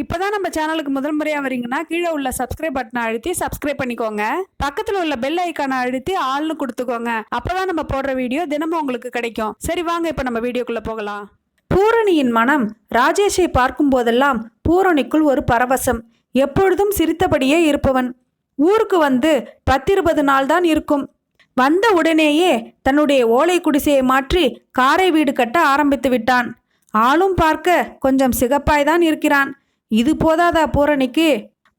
இப்போதான் நம்ம சேனலுக்கு முதல் முறையாக வரீங்கன்னா கீழே உள்ள சப்ஸ்கிரைப் பட்டனை அழுத்தி சப்ஸ்கிரைப் பண்ணிக்கோங்க. பக்கத்தில் உள்ள பெல் ஐக்கானை அழுத்தி ஆள்னு கொடுத்துக்கோங்க. அப்போதான் நம்ம போடுற வீடியோ தினமும் உங்களுக்கு கிடைக்கும். சரி வாங்க இப்போ நம்ம வீடியோக்குள்ளே போகலாம். பூரணியின் மனம் ராஜேஷை பார்க்கும் போதெல்லாம் பூரணிக்குள் ஒரு பரவசம். எப்பொழுதும் சிரித்தபடியே இருப்பவன். ஊருக்கு வந்து பத்திருபது நாள் தான் இருக்கும். வந்த உடனேயே தன்னுடைய ஓலை குடிசையை மாற்றி காரை வீடு கட்ட ஆரம்பித்து விட்டான். ஆளும் பார்க்க கொஞ்சம் சிகப்பாய்தான் இருக்கிறான். இது போதாதா பூரணிக்கு?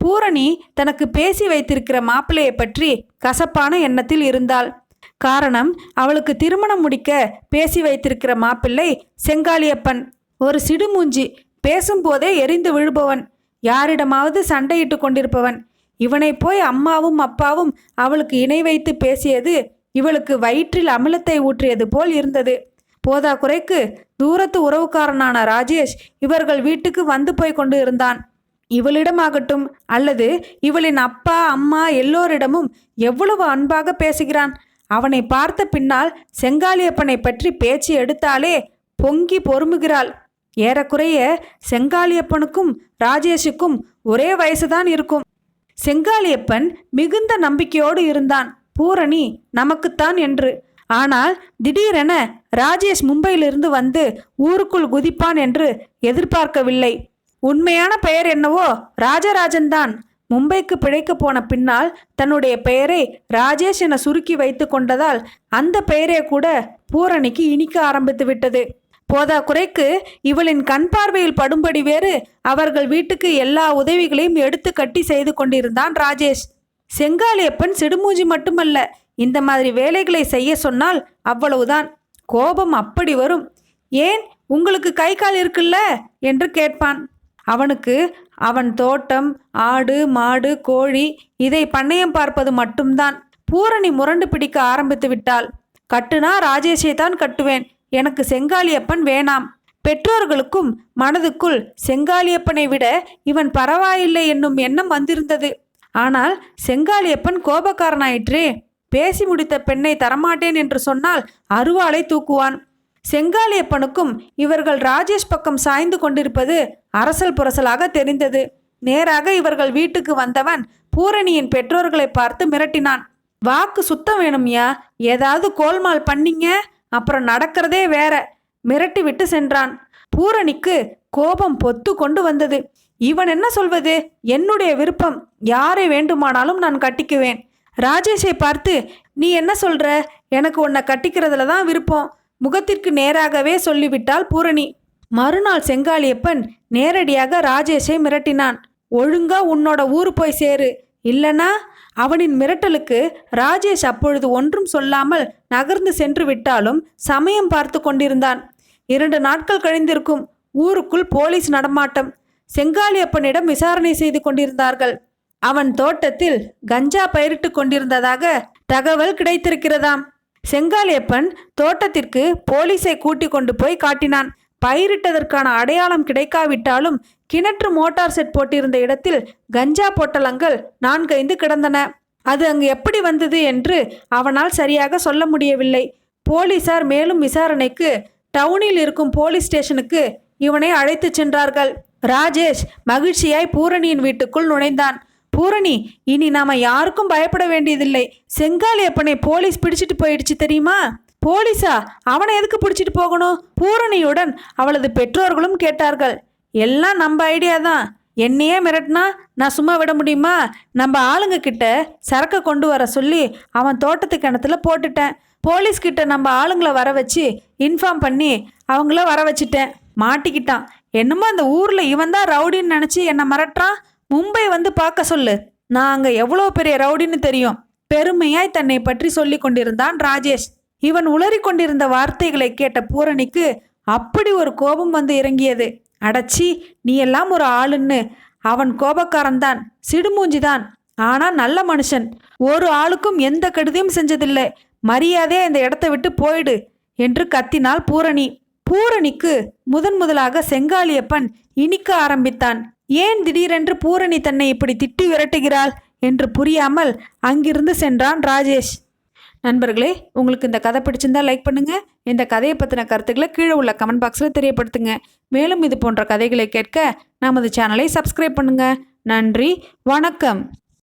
பூரணி தனக்கு பேசி வைத்திருக்கிற மாப்பிள்ளையை பற்றி கசப்பான எண்ணத்தில் இருந்தாள். காரணம் அவளுக்கு திருமணம் முடிக்க பேசி வைத்திருக்கிற மாப்பிள்ளை செங்காளியப்பன். ஒரு சிடுமூஞ்சி பேசும்போதே எரிந்து விழுபவன். யாரிடமாவது சண்டையிட்டு கொண்டிருப்பவன். இவனை போய் அம்மாவும் அப்பாவும் அவளுக்கு இணை வைத்து பேசியது இவளுக்கு வயிற்றில் அமிலத்தை ஊற்றியது போல் இருந்தது. போதா குறைக்கு தூரத்து உறவுக்காரனான ராஜேஷ் இவர்கள் வீட்டுக்கு வந்து போய் கொண்டு இருந்தான். இவளிடமாகட்டும் அல்லது இவளின் அப்பா அம்மா எல்லோரிடமும் எவ்வளவு அன்பாக பேசுகிறான். அவனை பார்த்த பின்னால் செங்காலியப்பனை பற்றி பேச்சு எடுத்தாலே பொங்கி பொறுமுகிறாள். ஏறக்குறைய செங்காலியப்பனுக்கும் ராஜேஷுக்கும் ஒரே வயசுதான் இருக்கும். செங்காலியப்பன் மிகுந்த நம்பிக்கையோடு இருந்தான். பூரணி நமக்குத்தான் என்று ஆனால் திடீரென ராஜேஷ் மும்பையிலிருந்து வந்து ஊருக்குள் குதிப்பான் என்று எதிர்பார்க்கவில்லை. உண்மையான பெயர் என்னவோ ராஜராஜன் தான் மும்பைக்கு பிழைக்க போன பின்னால் தன்னுடைய பெயரை ராஜேஷ் என சுருக்கி வைத்து கொண்டதால் அந்த பெயரே கூட பூரணிக்கு இனிக்க ஆரம்பித்து விட்டது. போதா குறைக்கு இவளின் கண் பார்வையில் படும்படி வேறு அவர்கள் வீட்டுக்கு எல்லா உதவிகளையும் எடுத்து கட்டி செய்து கொண்டிருந்தான் ராஜேஷ். செங்காலியப்பன் சிடுமூஞ்சி மட்டுமல்ல இந்த மாதிரி வேலைகளை செய்ய சொன்னால் அவ்வளவுதான். கோபம் அப்படி வரும். ஏன்? உங்களுக்கு கை கால் இருக்குல்ல? என்று கேட்பான். அவனுக்கு அவன் தோட்டம் ஆடு மாடு கோழி இதை பண்ணையம் பார்ப்பது மட்டும்தான். பூரணி முரண்டு பிடிக்க ஆரம்பித்து விட்டாள். கட்டுனா ராஜேஷை தான் கட்டுவேன். எனக்கு செங்காலியப்பன் வேணாம். பெற்றோர்களுக்கும் மனதுக்குள் செங்காலியப்பனை விட இவன் பரவாயில்லை என்னும் எண்ணம் வந்திருந்தது. ஆனால் செங்காலியப்பன் கோபக்காரனாயிற்றே பேசி முடித்த பெண்ணை தரமாட்டேன் என்று சொன்னால் அருவாளை தூக்குவான். செங்காலியப்பனுக்கும் இவர்கள் ராஜேஷ் பக்கம் சாய்ந்து கொண்டிருப்பது அரசல் புரசலாக தெரிந்தது. நேராக இவர்கள் வீட்டுக்கு வந்தவன் பூரணியின் பெற்றோர்களை பார்த்து மிரட்டினான். வாக்கு சுத்தம் வேணும்யா? ஏதாவது கோல்மால் பண்ணீங்க? அப்புறம் நடக்கிறதே வேற. மிரட்டி விட்டு சென்றான். பூரணிக்கு கோபம் பொத்து கொண்டு வந்தது. இவன் என்ன சொல்வது? என்னுடைய விருப்பம். யாரை வேண்டுமானாலும் நான் கட்டிக்குவேன். ராஜேஷை பார்த்து நீ என்ன சொல்ற? எனக்கு உன்னை கட்டிக்கிறதுல தான் விருப்பம். முகத்திற்கு நேராகவே சொல்லிவிட்டாள் பூரணி. மறுநாள் செங்காளியப்பன் நேரடியாக ராஜேஷை மிரட்டினான். ஒழுங்கா உன்னோட ஊர் போய் சேரு. இல்லனா? அவனின் மிரட்டலுக்கு ராஜேஷ் அப்பொழுது ஒன்றும் சொல்லாமல் நகர்ந்து சென்று விட்டாலும் சமயம் பார்த்து கொண்டிருந்தான். இரண்டு நாட்கள் கழிந்திருக்கும். ஊருக்குள் போலீஸ் நடமாட்டம். செங்காளியப்பனிடம் விசாரணை செய்து கொண்டிருந்தார்கள். அவன் தோட்டத்தில் கஞ்சா பயிரிட்டு கொண்டிருந்ததாக தகவல் கிடைத்திருக்கிறதாம். செங்காளியப்பன் தோட்டத்திற்கு போலீஸை கூட்டி கொண்டு போய் காட்டினான். பயிரிட்டதற்கான அடையாளம் கிடைக்காவிட்டாலும் கிணற்று மோட்டார் செட் போட்டிருந்த இடத்தில் கஞ்சா பொட்டலங்கள் நான்கைந்து கிடந்தன. அது அங்கு எப்படி வந்தது என்று அவனால் சரியாக சொல்ல முடியவில்லை. போலீசார் மேலும் விசாரணைக்கு டவுனில் இருக்கும் போலீஸ் ஸ்டேஷனுக்கு இவனை அழைத்துச் சென்றார்கள். ராஜேஷ் மகிழ்ச்சியாய் பூரணியின் வீட்டுக்குள் நுழைந்தான். பூரணி இனி நாம யாருக்கும் பயப்பட வேண்டியதில்லை. செங்காலியப்பனை போலீஸ் பிடிச்சிட்டு போயிடுச்சு தெரியுமா? போலீஸா? அவனை எதுக்கு பிடிச்சிட்டு போகணும்? பூரணியுடன் அவளது பெற்றோர்களும் கேட்டார்கள். எல்லாம் நம்ம ஐடியா தான். என்னையே மிரட்டினா நான் சும்மா விட முடியுமா? நம்ம ஆளுங்க கிட்ட சரக்கை கொண்டு வர சொல்லி அவன் தோட்டத்து கிணத்துல போட்டுட்டேன். போலீஸ்கிட்ட நம்ம ஆளுங்களை வர வச்சு இன்ஃபார்ம் பண்ணி அவங்கள வர வச்சுட்டேன். மாட்டிக்கிட்டான். என்னமோ அந்த ஊர்ல இவன் தான் ரவுடின்னு நினைச்சு என்னை மிரட்டுறான்? மும்பை வந்து பார்க்க சொல்லு. நான் அங்க எவ்வளோ பெரிய ரவுடின்னு தெரியும். பெருமையாய் தன்னை பற்றி சொல்லி கொண்டிருந்தான் ராஜேஷ். இவன் உளறி கொண்டிருந்த வார்த்தைகளை கேட்ட பூரணிக்கு அப்படி ஒரு கோபம் வந்து இறங்கியது. அடச்சி நீ எல்லாம் ஒரு ஆளுன்னு. அவன் கோபக்காரன்தான் சிடுமூஞ்சிதான். ஆனால் நல்ல மனுஷன். ஒரு ஆளுக்கும் எந்த கெடுதியும் செஞ்சதில்லை. மரியாதையா இந்த இடத்த விட்டு போயிடு என்று கத்தினாள் பூரணி. பூரணிக்கு முதன் முதலாக செங்காலியப்பன் இனிக்க ஆரம்பித்தான். ஏன் திடீரென்று பூரணி தன்னை இப்படி திட்டி விரட்டுகிறாள் என்று புரியாமல் அங்கிருந்து சென்றான் ராஜேஷ். நண்பர்களே உங்களுக்கு இந்த கதை பிடிச்சிருந்தா லைக் பண்ணுங்க. இந்த கதையை பற்றின கருத்துக்களை கீழே உள்ள கமெண்ட் பாக்ஸில் தெரியப்படுத்துங்க. மேலும் இது போன்ற கதைகளை கேட்க நமது சேனலை சப்ஸ்கிரைப் பண்ணுங்க. நன்றி வணக்கம்.